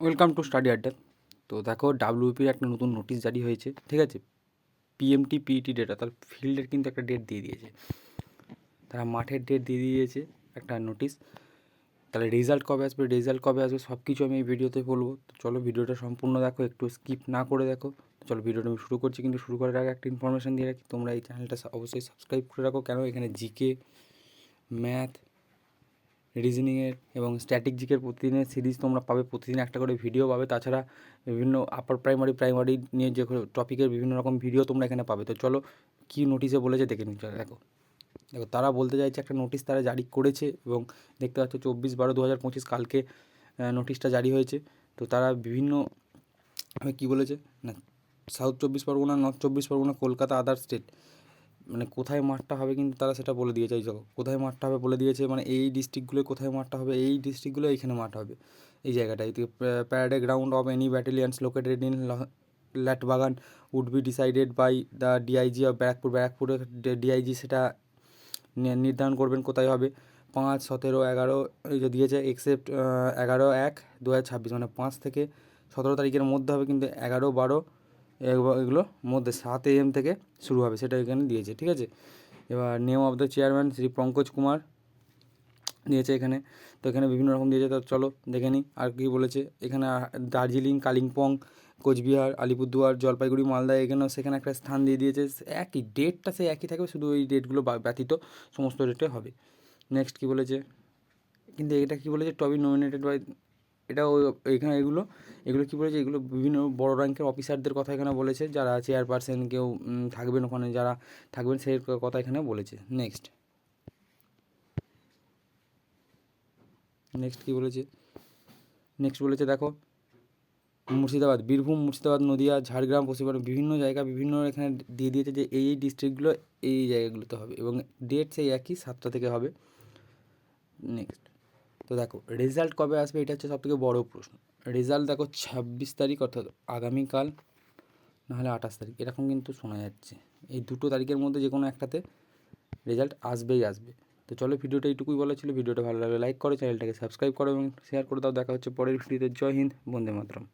Welcome to study আড্ডা তো দেখো ডাব্লিউপির একটা নতুন নোটিশ জারি হয়েছে, ঠিক আছে? পিএমটি পিইটি ডেটা তার ফিল্ডের কিন্তু একটা ডেট দিয়ে দিয়েছে। তারা মাঠের ডেট দিয়ে দিয়েছে একটা নোটিশ তাহলে রেজাল্ট কবে আসবে রেজাল্ট কবে আসবে সব কিছু আমি এই ভিডিওতে বলব। তো চলো ভিডিওটা সম্পূর্ণ দেখো, একটু স্কিপ না করে দেখো। চলো ভিডিওটা আমি শুরু করছি, কিন্তু শুরু করার আগে একটা ইনফরমেশান দিয়ে রাখি। তোমরা এই চ্যানেলটা অবশ্যই সাবস্ক্রাইব করে রাখো। কেন? এখানে জিকে ম্যাথ রিজনিংয়ের এবং স্ট্যাটিক জিকের প্রতিদিনের সিরিজ তোমরা পাবে, প্রতিদিন একটা করে ভিডিও পাবে। তাছাড়া বিভিন্ন আপার প্রাইমারি প্রাইমারি নিয়ে যে টপিকের বিভিন্ন রকম ভিডিও তোমরা এখানে পাবে। তো চলো, কী নোটিশে বলেছে দেখে নিচ্ছ দেখো। দেখো, তারা বলতে চাইছে একটা নোটিশ তারা জারি করেছে এবং দেখতে পাচ্ছ চব্বিশ বারো দু হাজার পঁচিশ কালকে নোটিশটা জারি হয়েছে। তো তারা বিভিন্ন কী বলেছে? না সাউথ চব্বিশ পরগনা নর্থ চব্বিশ পরগনা, কলকাতা আদার স্টেট মানে কোথায় মাঠটা হবে কিন্তু তারা সেটা বলে দিয়েছে, এই কোথায় মাঠটা হবে বলে দিয়েছে মানে এই ডিস্ট্রিক্টগুলোয় কোথায় মাঠটা হবে, এই ডিস্ট্রিক্টগুলো এইখানে মাঠ হবে, এই জায়গাটায় parade ground of any battalions located in Latbagan would be decided by the DIG of Barrackpore ব্যারাকপুরের ডিআইজি সেটা নির্ধারণ করবেন কোথায় হবে। পাঁচ, সতেরো, এগারো, এই যে দিয়েছে এক্সেপ্ট এগারো, এক, দু হাজার ছাব্বিশ মানে পাঁচ থেকে সতেরো তারিখের মধ্যে হবে কিন্তু এগারো, বারো এগুলো মধ্যে সাত এম থেকে শুরু হবে, সেটা এখানে দিয়েছে, ঠিক আছে? এবার name of the chairman Shri Pankaj Kumar দিয়েছে এখানে। তো এখানে বিভিন্ন রকম দিয়েছে, তো চলো দেখে নিই আর কী বলেছে। এখানে দার্জিলিং, কালিম্পং, কোচবিহার, আলিপুরদুয়ার, জলপাইগুড়ি, মালদা, এখানেও সেখানে একটা স্থান দিয়ে দিয়েছে। একই ডেটটা সে একই থাকবে, শুধু ওই ডেটগুলো ব্যতীত সমস্ত ডেটে হবে। নেক্সট কী বলেছে? কিন্তু এটা কী বলেছে? টবি নমিনেটেড বাই এটা এখানে এগুলো এগুলো কী বলেছে? এগুলো বিভিন্ন বড় র্যাঙ্কের অফিসারদের কথা এখানে বলেছে। যারা চেয়ারপারসন কেউ থাকবেন ওখানে, যারা থাকবেন সেই কথা এখানে বলেছে। নেক্সট নেক্সট কী বলেছে? নেক্সট বলেছে, দেখো, মুর্শিদাবাদ, বীরভূম, মুর্শিদাবাদ, নদিয়া, ঝাড়গ্রাম, পশ্চিমবঙ্গ, বিভিন্ন জায়গা, বিভিন্ন এখানে দিয়ে দিয়েছে যে এই এই ডিস্ট্রিক্টগুলো এই জায়গাগুলোতে হবে এবং ডেট সেই একই সাতটা থেকে হবে। নেক্সট তো দেখো রেজাল্ট কবে আসবে এটা হচ্ছে সবথেকে বড় প্রশ্ন। রেজাল্ট দেখো ছাব্বিশ তারিখ, অর্থাৎ আগামীকাল, নাহলে আঠাশ তারিখ, এরকম কিন্তু শোনা যাচ্ছে। এই দুটো তারিখের মধ্যে যে কোনো একটাতে রেজাল্ট আসবেই আসবে। তো চলো ভিডিওটা এইটুকুই বলা ছিল, ভিডিওটা ভালো লাগলে লাইক করো চ্যানেলটাকে সাবস্ক্রাইব করো এবং শেয়ার করে দাও। দেখা হচ্ছে পরের ভিডিওতে জয় হিন্দ, বন্দে মাতরম।